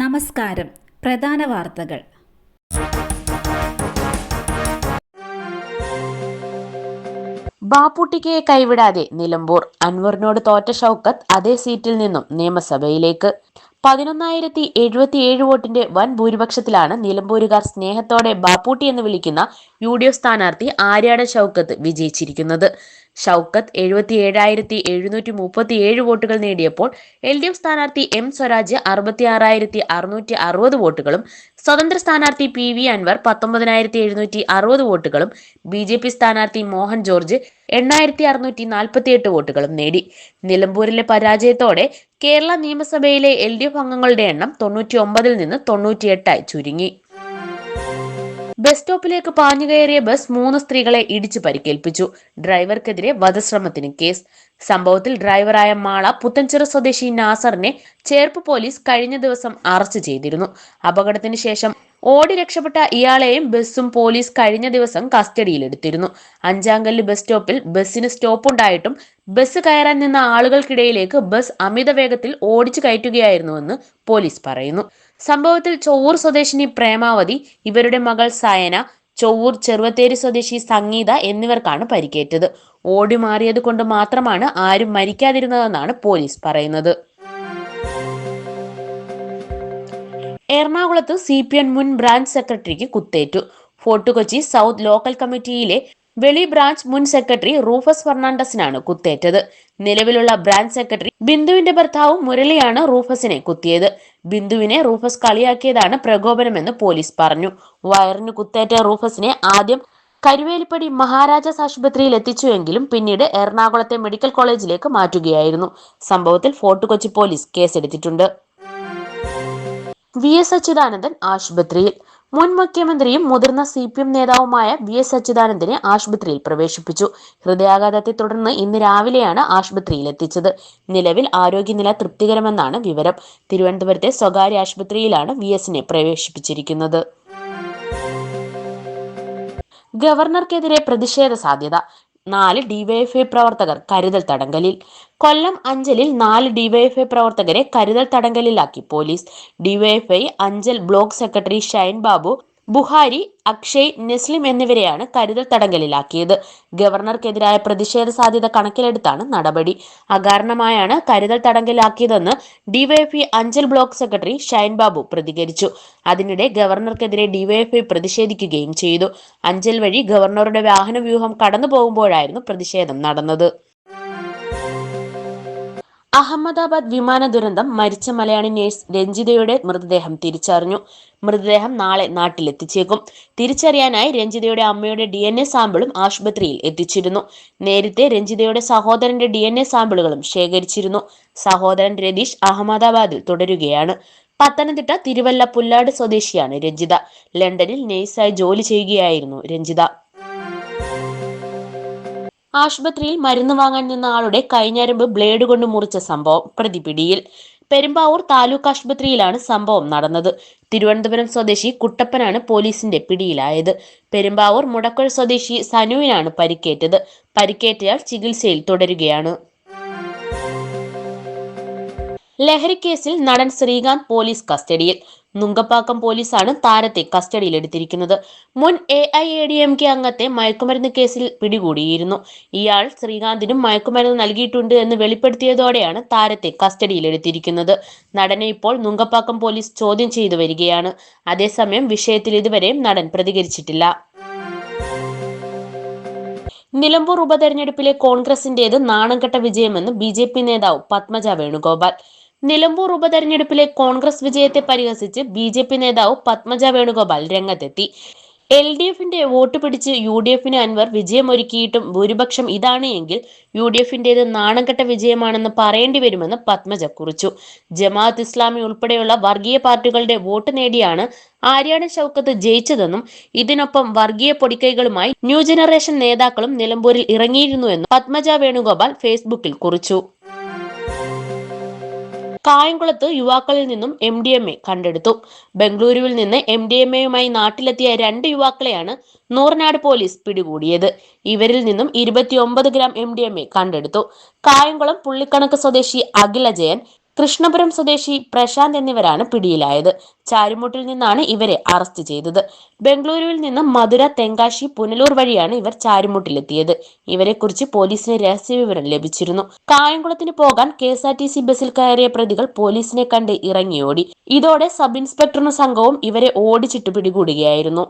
നമസ്കാരം. പ്രധാന വാർത്തകൾ. ബാപ്പുട്ടിക്കയെ കൈവിടാതെ നിലമ്പൂർ. അൻവറിനോട് തോറ്റ ഷൗക്കത്ത് അതേ സീറ്റിൽ നിന്നും നിയമസഭയിലേക്ക്. പതിനൊന്നായിരത്തി എഴുപത്തിയേഴ് വോട്ടിന്റെ വൻ ഭൂരിപക്ഷത്തിലാണ് നിലമ്പൂരുകാർ സ്നേഹത്തോടെ ബാപ്പൂട്ടി എന്ന് വിളിക്കുന്ന യു ഡി എഫ് സ്ഥാനാർത്ഥി ആര്യാട ഷൗക്കത്ത് വിജയിച്ചിരിക്കുന്നത്. ഷൗക്കത്ത് എഴുപത്തി ഏഴായിരത്തി എഴുന്നൂറ്റി മുപ്പത്തി ഏഴ് വോട്ടുകൾ നേടിയപ്പോൾ എൽ ഡി എഫ് സ്ഥാനാർത്ഥി എം സ്വരാജ് അറുപത്തി ആറായിരത്തി അറുന്നൂറ്റി അറുപത് വോട്ടുകളും സ്വതന്ത്ര സ്ഥാനാർത്ഥി പി വി അൻവർ പത്തൊമ്പതിനായിരത്തി എഴുന്നൂറ്റി അറുപത് വോട്ടുകളും ബി ജെ പി സ്ഥാനാർത്ഥി മോഹൻ ജോർജ് എണ്ണായിരത്തി അറുന്നൂറ്റി നാൽപ്പത്തി എട്ട് വോട്ടുകളും നേടി. നിലമ്പൂരിലെ പരാജയത്തോടെ കേരള നിയമസഭയിലെ എൽ ഡി എഫ് അംഗങ്ങളുടെ എണ്ണം തൊണ്ണൂറ്റി ഒമ്പതിൽ നിന്ന് തൊണ്ണൂറ്റിയെട്ടായി ചുരുങ്ങി. ബസ് സ്റ്റോപ്പിലേക്ക് പാഞ്ഞു കയറിയ ബസ് മൂന്ന് സ്ത്രീകളെ ഇടിച്ചു പരിക്കേൽപ്പിച്ചു. ഡ്രൈവർക്കെതിരെ വധശ്രമത്തിന് കേസ്. സംഭവത്തിൽ ഡ്രൈവറായ മാള പുത്തൻചിറ സ്വദേശി നാസറിനെ ചേർപ്പ് പോലീസ് കഴിഞ്ഞ ദിവസം അറസ്റ്റ് ചെയ്തിരുന്നു. അപകടത്തിന് ശേഷം ഓടി രക്ഷപ്പെട്ട ഇയാളെയും ബസ്സും പോലീസ് കഴിഞ്ഞ ദിവസം കസ്റ്റഡിയിലെടുത്തിരുന്നു. അഞ്ചാങ്കല്ല് ബസ് സ്റ്റോപ്പിൽ ബസ്സിന് സ്റ്റോപ്പ് ഉണ്ടായിട്ടും ബസ് കയറാൻ നിന്ന ആളുകൾക്കിടയിലേക്ക് ബസ് അമിത വേഗത്തിൽ ഓടിച്ചു കയറ്റുകയായിരുന്നുവെന്ന് പോലീസ് പറയുന്നു. സംഭവത്തിൽ ചൊവ്വൂർ സ്വദേശിനി പ്രേമാവതി ഇവരുടെ മകൾ സയന ചൊവ്വൂർ ചെറുവത്തേരി സ്വദേശി സംഗീത എന്നിവർക്കാണ് പരിക്കേറ്റത്. ഓടി മാറിയത് കൊണ്ട് മാത്രമാണ് ആരും മരിക്കാതിരുന്നതെന്നാണ് പോലീസ് പറയുന്നത്. എറണാകുളത്ത് സി പി മുൻ ബ്രാഞ്ച് സെക്രട്ടറിക്ക് കുത്തേറ്റു. ഫോർട്ട് കൊച്ചി സൗത്ത് ലോക്കൽ കമ്മിറ്റിയിലെ വെളി ബ്രാഞ്ച് മുൻ സെക്രട്ടറി റൂഫസ് ഫെർണാണ്ടസിനാണ് കുത്തേറ്റത്. നിലവിലുള്ള ബ്രാഞ്ച് സെക്രട്ടറി ബിന്ദുവിന്റെ ഭർത്താവും മുരളിയാണ് റൂഫസിനെ കുത്തിയത്. ബിന്ദുവിനെ റൂഫസ് കളിയാക്കിയതാണ് പ്രകോപനമെന്ന് പോലീസ് പറഞ്ഞു. വയറിന് കുത്തേറ്റ റൂഫസിനെ ആദ്യം കരുവേലിപ്പടി മഹാരാജാസ് ആശുപത്രിയിൽ എത്തിച്ചുവെങ്കിലും പിന്നീട് എറണാകുളത്തെ മെഡിക്കൽ കോളേജിലേക്ക് മാറ്റുകയായിരുന്നു. സംഭവത്തിൽ ഫോർട്ട് കൊച്ചി പോലീസ് കേസെടുത്തിട്ടുണ്ട്. വി എസ് അച്യുതാനന്ദൻ ആശുപത്രിയിൽ. മുൻ മുഖ്യമന്ത്രിയും മുതിർന്ന സി പി എം നേതാവുമായ വി എസ് അച്യുതാനന്ദനെ ആശുപത്രിയിൽ പ്രവേശിപ്പിച്ചു. ഹൃദയാഘാതത്തെ തുടർന്ന് ഇന്ന് രാവിലെയാണ് ആശുപത്രിയിൽ എത്തിച്ചത്. നിലവിൽ ആരോഗ്യനില തൃപ്തികരമെന്നാണ് വിവരം. തിരുവനന്തപുരത്തെ സ്വകാര്യ ആശുപത്രിയിലാണ് വി എസിനെ പ്രവേശിപ്പിച്ചിരിക്കുന്നത്. ഗവർണർക്കെതിരെ പ്രതിഷേധ സാധ്യത. നാല് ഡിവൈഎഫ്ഐ പ്രവർത്തകർ കരുതൽ തടങ്കലിൽ. കൊല്ലം അഞ്ചലിൽ നാല് ഡിവൈഎഫ്ഐ പ്രവർത്തകരെ കരുതൽ തടങ്കലിലാക്കി police. DYFI Anchal block secretary Shine Babu Buhari Akshay Neslim എന്നിവരെയാണ് കരുതൽ തടങ്കലിലാക്കിയത്. ഗവർണർക്കെതിരായ പ്രതിഷേധ സാധ്യത കണക്കിലെടുത്താണ് നടപടി. അകാരണമായാണ് കരുതൽ തടങ്കലിലാക്കിയതെന്ന് DYFI Anchal block secretary Shine Babu പ്രതികരിച്ചു. അതിനിടെ ഗവർണർക്കെതിരെ ഡിവൈഎഫ്ഐ പ്രതിഷേധിക്കുകയും ചെയ്തു. അഞ്ചൽ വഴി ഗവർണറുടെ വാഹനവ്യൂഹം കടന്നു പോകുമ്പോഴായിരുന്നു പ്രതിഷേധം നടന്നത്. അഹമ്മദാബാദ് വിമാന ദുരന്തം മരിച്ച മലയാളി നേഴ്സ് രഞ്ജിതയുടെ മൃതദേഹം തിരിച്ചറിഞ്ഞു. മൃതദേഹം നാളെ നാട്ടിലെത്തിച്ചേക്കും. തിരിച്ചറിയാനായി രഞ്ജിതയുടെ അമ്മയുടെ ഡി എൻ എ സാമ്പിളും ആശുപത്രിയിൽ എത്തിച്ചിരുന്നു. നേരത്തെ രഞ്ജിതയുടെ സഹോദരന്റെ ഡി എൻ എ സാമ്പിളുകളും ശേഖരിച്ചിരുന്നു. സഹോദരൻ രതീഷ് അഹമ്മദാബാദിൽ തുടരുകയാണ്. പത്തനംതിട്ട തിരുവല്ല പുല്ലാട് സ്വദേശിയാണ് രഞ്ജിത. ലണ്ടനിൽ നേഴ്സായി ജോലി ചെയ്യുകയായിരുന്നു രഞ്ജിത. ആശുപത്രിയിൽ മരുന്ന് വാങ്ങാൻ നിന്ന ആളുടെ കൈഞ്ഞരമ്പ് ബ്ലേഡ് കൊണ്ട് മുറിച്ച സംഭവം പ്രതിപിടിയിൽ. പെരുമ്പാവൂർ താലൂക്ക് ആശുപത്രിയിലാണ് സംഭവം നടന്നത്. തിരുവനന്തപുരം സ്വദേശി കുട്ടപ്പനാണ് പോലീസിന്റെ പിടിയിലായത്. പെരുമ്പാവൂർ മുടക്കൽ സ്വദേശി സനുവിനാണ് പരിക്കേറ്റത്. പരിക്കേറ്റയാൾ ചികിത്സയിൽ തുടരുകയാണ്. ലഹരിക്കേസിൽ നടൻ ശ്രീകാന്ത് പോലീസ് കസ്റ്റഡിയിൽ. നുങ്കപ്പാക്കം പോലീസാണ് താരത്തെ കസ്റ്റഡിയിലെടുത്തിരിക്കുന്നത്. മുൻ A I A D M K അംഗത്തെ മയക്കുമരുന്ന് കേസിൽ പിടികൂടിയിരുന്നു. ഇയാൾ ശ്രീകാന്തിനും മയക്കുമരുന്ന് നൽകിയിട്ടുണ്ട് എന്ന് വെളിപ്പെടുത്തിയതോടെയാണ് താരത്തെ കസ്റ്റഡിയിലെടുത്തിരിക്കുന്നത്. നടനെ ഇപ്പോൾ നുങ്കപ്പാക്കം പോലീസ് ചോദ്യം ചെയ്തു വരികയാണ്. അതേസമയം വിഷയത്തിൽ ഇതുവരെയും നടൻ പ്രതികരിച്ചിട്ടില്ല. നിലമ്പൂർ ഉപതെരഞ്ഞെടുപ്പിലെ കോൺഗ്രസിന്റേത് നാണംകെട്ട വിജയമെന്ന് ബി ജെ പി നേതാവ് പത്മജ വേണുഗോപാൽ. നിലമ്പൂർ ഉപതെരഞ്ഞെടുപ്പിലെ കോൺഗ്രസ് വിജയത്തെ പരിഹസിച്ച് ബി ജെ പി നേതാവ് പത്മജ വേണുഗോപാൽ രംഗത്തെത്തി. എൽ ഡി എഫിന്റെ വോട്ട് പിടിച്ച് യു ഡി എഫിന് അൻവർ വിജയമൊരുക്കിയിട്ടും ഭൂരിപക്ഷം ഇതാണ് എങ്കിൽ യു ഡി എഫിന്റേത് നാണംകെട്ട വിജയമാണെന്ന് പറയേണ്ടി വരുമെന്ന് പത്മജ കുറിച്ചു. ജമാഅത്ത് ഇസ്ലാമി ഉൾപ്പെടെയുള്ള വർഗീയ പാർട്ടികളുടെ വോട്ട് നേടിയാണ് ആര്യാണ ഷൗക്കത്ത് ജയിച്ചതെന്നും ഇതിനൊപ്പം വർഗീയ പൊടിക്കൈകളുമായി ന്യൂ ജനറേഷൻ നേതാക്കളും നിലമ്പൂരിൽ ഇറങ്ങിയിരുന്നുവെന്നും പത്മജ വേണുഗോപാൽ ഫേസ്ബുക്കിൽ കുറിച്ചു. കായംകുളത്ത് യുവാക്കളിൽ നിന്നും എം ഡി എം എ കണ്ടെടുത്തു. ബംഗളൂരുവിൽ നിന്ന് എം ഡി എം എയുമായി നാട്ടിലെത്തിയ രണ്ട് യുവാക്കളെയാണ് നൂറനാട് പോലീസ് പിടികൂടിയത്. ഇവരിൽ നിന്നും ഇരുപത്തിയൊമ്പത് gram M D M A കണ്ടെടുത്തു. കായംകുളം പുള്ളിക്കണക്ക് സ്വദേശി അഖില അജയൻ കൃഷ്ണപുരം സ്വദേശി പ്രശാന്ത് എന്നിവരാണ് പിടിയിലായത്. ചാരുമുട്ടിൽ നിന്നാണ് ഇവരെ അറസ്റ്റ് ചെയ്തത്. ബംഗളൂരുവിൽ നിന്ന് മധുര തെങ്കാശി പുനലൂർ വഴിയാണ് ഇവർ ചാരുമുട്ടിലെത്തിയത്. ഇവരെക്കുറിച്ച് പോലീസിന് രഹസ്യ വിവരം ലഭിച്ചിരുന്നു. കായംകുളത്തിന് പോകാൻ K S R T C ബസ്സിൽ കയറിയ പ്രതികൾ പോലീസിനെ കണ്ട് ഇറങ്ങിയോടി. ഇതോടെ സബ് ഇൻസ്പെക്ടറും സംഘവും ഇവരെ ഓടിച്ചിട്ട് പിടികൂടുകയായിരുന്നു.